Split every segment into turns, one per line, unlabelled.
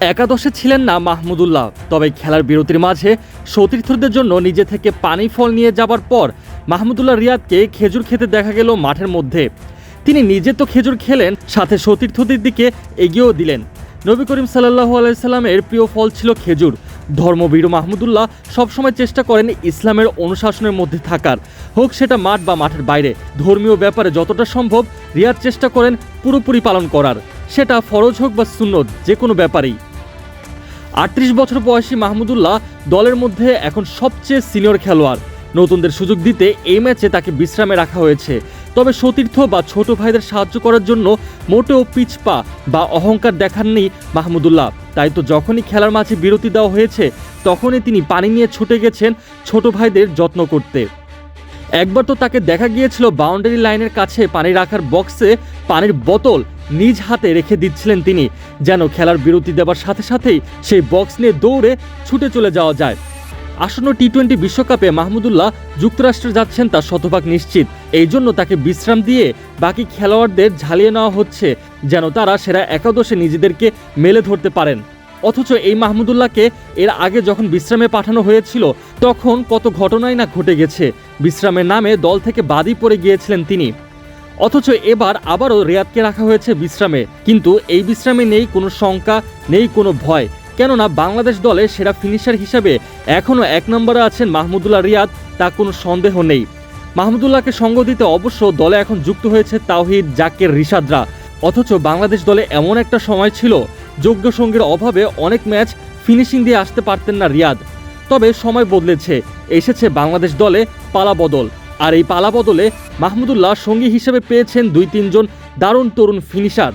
একাদশে ছিলেন না মাহমুদুল্লাহ তবে খেলার বিরতির মাঝে সতীর্থদের জন্য নিজে থেকে পানি ফল নিয়ে যাবার পর মাহমুদুল্লাহ রিয়াদকে খেজুর খেতে দেখা গেল মাঠের মধ্যে। তিনি নিজে তো খেজুর খেলেন, সাথে সতীর্থদের দিকে এগিয়েও দিলেন। নবী করিম সাল্লাহু আলাইসাল্লামের প্রিয় ফল ছিল খেজুর। ধর্মবীর মাহমুদুল্লাহ সবসময় চেষ্টা করেন ইসলামের অনুশাসনের মধ্যে থাকার। হোক সেটা মাঠ বা মাঠের বাইরে, ধর্মীয় ব্যাপারে যতটা সম্ভব রিয়াদ চেষ্টা করেন পুরোপুরি পালন করার। সেটা ফরজ হোক বা সুন্নত, যে কোনো ব্যাপারেই। আটত্রিশ বছর বয়সী মাহমুদুল্লাহ দলের মধ্যে এখন সবচেয়ে সিনিয়র খেলোয়াড়। নতুনদের সুযোগ দিতে এই ম্যাচে তাকে বিশ্রামে রাখা হয়েছে। তবে সতীর্থ বা ছোট ভাইদের সাহায্য করার জন্য মোটেও পিছপা বা অহংকার দেখাননি মাহমুদুল্লাহ। তাই তো যখনই খেলার মাঝে বিরতি দেওয়া হয়েছে, তখনই তিনি পানি নিয়ে ছুটে গেছেন ছোট ভাইদের যত্ন করতে। একবার তো তাকে দেখা গিয়েছিল বাউন্ডারি লাইনের কাছে পানি রাখার বক্সে, পানির বোতল নিজ হাতে রেখে দিচ্ছিলেন তিনি, যেন খেলার বিরতি দেওয়ার সাথে সাথেই সেই বক্স নিয়ে দৌড়ে ছুটে চলে যাওয়া যায়। আসন্ন টি টোয়েন্টি বিশ্বকাপে মাহমুদুল্লাহ যুক্তরাষ্ট্রে যাচ্ছেন তা শতভাগ নিশ্চিত। এই জন্য তাকে বিশ্রাম দিয়ে বাকি খেলোয়াড়দের ঝালিয়ে নেওয়া হচ্ছে, যেন তারা সেরা একাদশে নিজেদেরকে মেলে ধরতে পারেন। অথচ এই মাহমুদুল্লাহকে এর আগে যখন বিশ্রামে পাঠানো হয়েছিল, তখন কত ঘটনাই না ঘটে গেছে। বিশ্রামের নামে দল থেকে বাদই পড়ে গিয়েছিলেন তিনি। অথচ এবার আবারও রিয়াদকে রাখা হয়েছে বিশ্রামে। কিন্তু এই বিশ্রামে নেই কোনো শঙ্কা, নেই কোনো ভয়। কেননা বাংলাদেশ দলে সেরা ফিনিশার হিসাবে এখনও এক নম্বরে আছেন মাহমুদুল্লাহ রিয়াদ, তা কোনো সন্দেহ নেই। মাহমুদুল্লাহকে সঙ্গ দিতে অবশ্য দলে এখন যুক্ত হয়েছে তাওহিদ, জাকের, রিশাদরা। অথচ বাংলাদেশ দলে এমন একটা সময় ছিল যোগ্য সঙ্গীর অভাবে অনেক ম্যাচ ফিনিশিং দিয়ে আসতে পারতেন না রিয়াদ। তবে সময় বদলেছে, এসেছে বাংলাদেশ দলে পালা বদল। আর এই পালা বদলে মাহমুদুল্লাহ সঙ্গী হিসেবে পেয়েছেন দুই তিনজন দারুণ তরুণ ফিনিশার।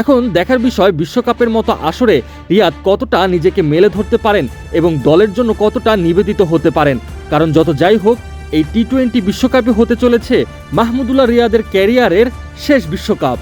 এখন দেখার বিষয় বিশ্বকাপের মতো আসরে রিয়াদ কতটা নিজেকে মেলে ধরতে পারেন এবং দলের জন্য কতটা নিবেদিত হতে পারেন। কারণ যত যাই হোক, এই টি টোয়েন্টি বিশ্বকাপে হতে চলেছে মাহমুদুল্লাহ রিয়াদের ক্যারিয়ারের শেষ বিশ্বকাপ।